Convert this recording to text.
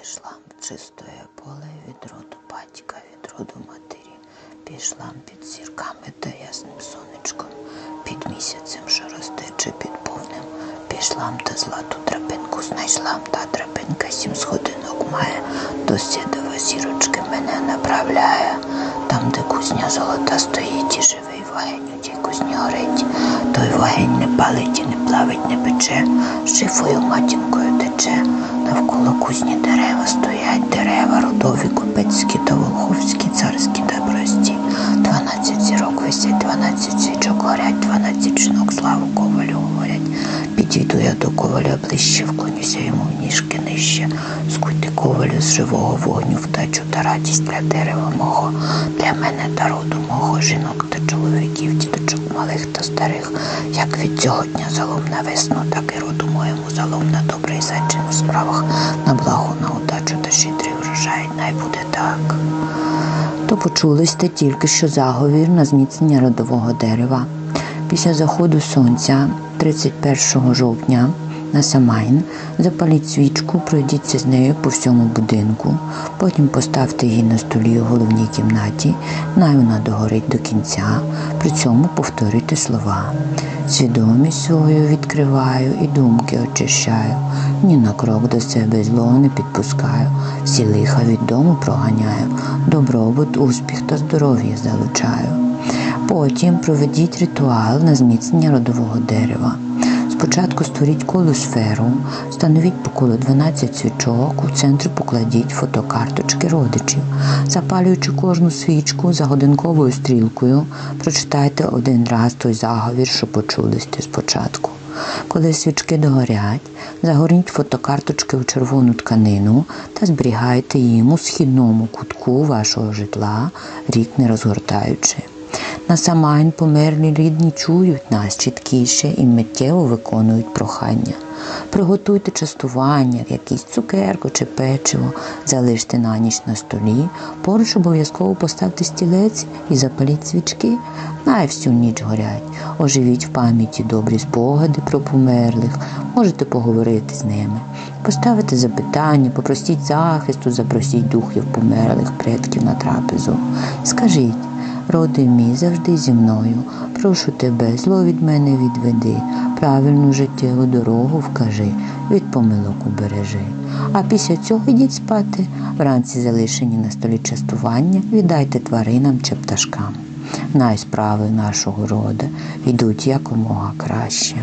Пішла в чистое поле від роду батька, від роду матері. Пішла під зірками та ясним сонечком, під місяцем, що росте чи під повним. Пішла та злату драбинку знайшла, та драбинка сім сходинок має, до сідова зірочки мене направляє. Там, де кузня золота стоїть, і живий вогень у тій кузні горить. Той вогень не палить і не плавить, не пече, шифою матінкою тече. Навколо кузні дерева стоять, дерева родові, купецькі та волховські, царські та прості. Дванадцять зірок висять, дванадцять свічок горять, дванадцять жінок славу ковалю говорять. Підійду я до коваля ближче, вклонюся йому в ніжки нижче. Скуйте ковалю з живого вогню вдачу та радість для дерева мого, для мене та роду мого, жінок та чоловіків, діточок малих та старих. Як від цього дня залом на весну, так і роду моєму залом на добре і зачин у справах, на благо, на удачу та щедрий врожай, най буде так. То почулися тільки що заговір на зміцнення родового дерева. Після заходу сонця 31 жовтня на Самайн. Запаліть свічку, пройдіться з нею по всьому будинку, потім поставте її на столі у головній кімнаті, най вона догорить до кінця, при цьому повторюйте слова. Свідомість свою відкриваю і думки очищаю, ні на крок до себе зло не підпускаю, всі лиха від дому проганяю, добробут, успіх та здоров'я залучаю. Потім проведіть ритуал на зміцнення родового дерева. Спочатку створіть коло сферу, встановіть по колу 12 свічок, у центрі покладіть фотокарточки родичів. Запалюючи кожну свічку за годинковою стрілкою, прочитайте один раз той заговір, що почули спочатку. Коли свічки догорять, загорніть фотокарточки у червону тканину та зберігайте їм у східному кутку вашого житла, рік не розгортаючи. На Самайн померлі рідні чують нас чіткіше і миттєво виконують прохання. Приготуйте частування, якийсь цукерку чи печиво, залиште на ніч на столі, поруч обов'язково поставте стілець і запаліть свічки, най всю ніч горять. Оживіть в пам'яті добрі спогади про померлих, можете поговорити з ними. Поставите запитання, попросіть захисту, запросіть духів померлих предків на трапезу. Скажіть, Роди мій завжди зі мною. Прошу тебе, зло від мене відведи, правильну життєву дорогу вкажи, від помилок убережи. А після цього йдіть спати. Вранці залишені на столі частування, віддайте тваринам чи пташкам. Най справи нашого рода йдуть якомога краще.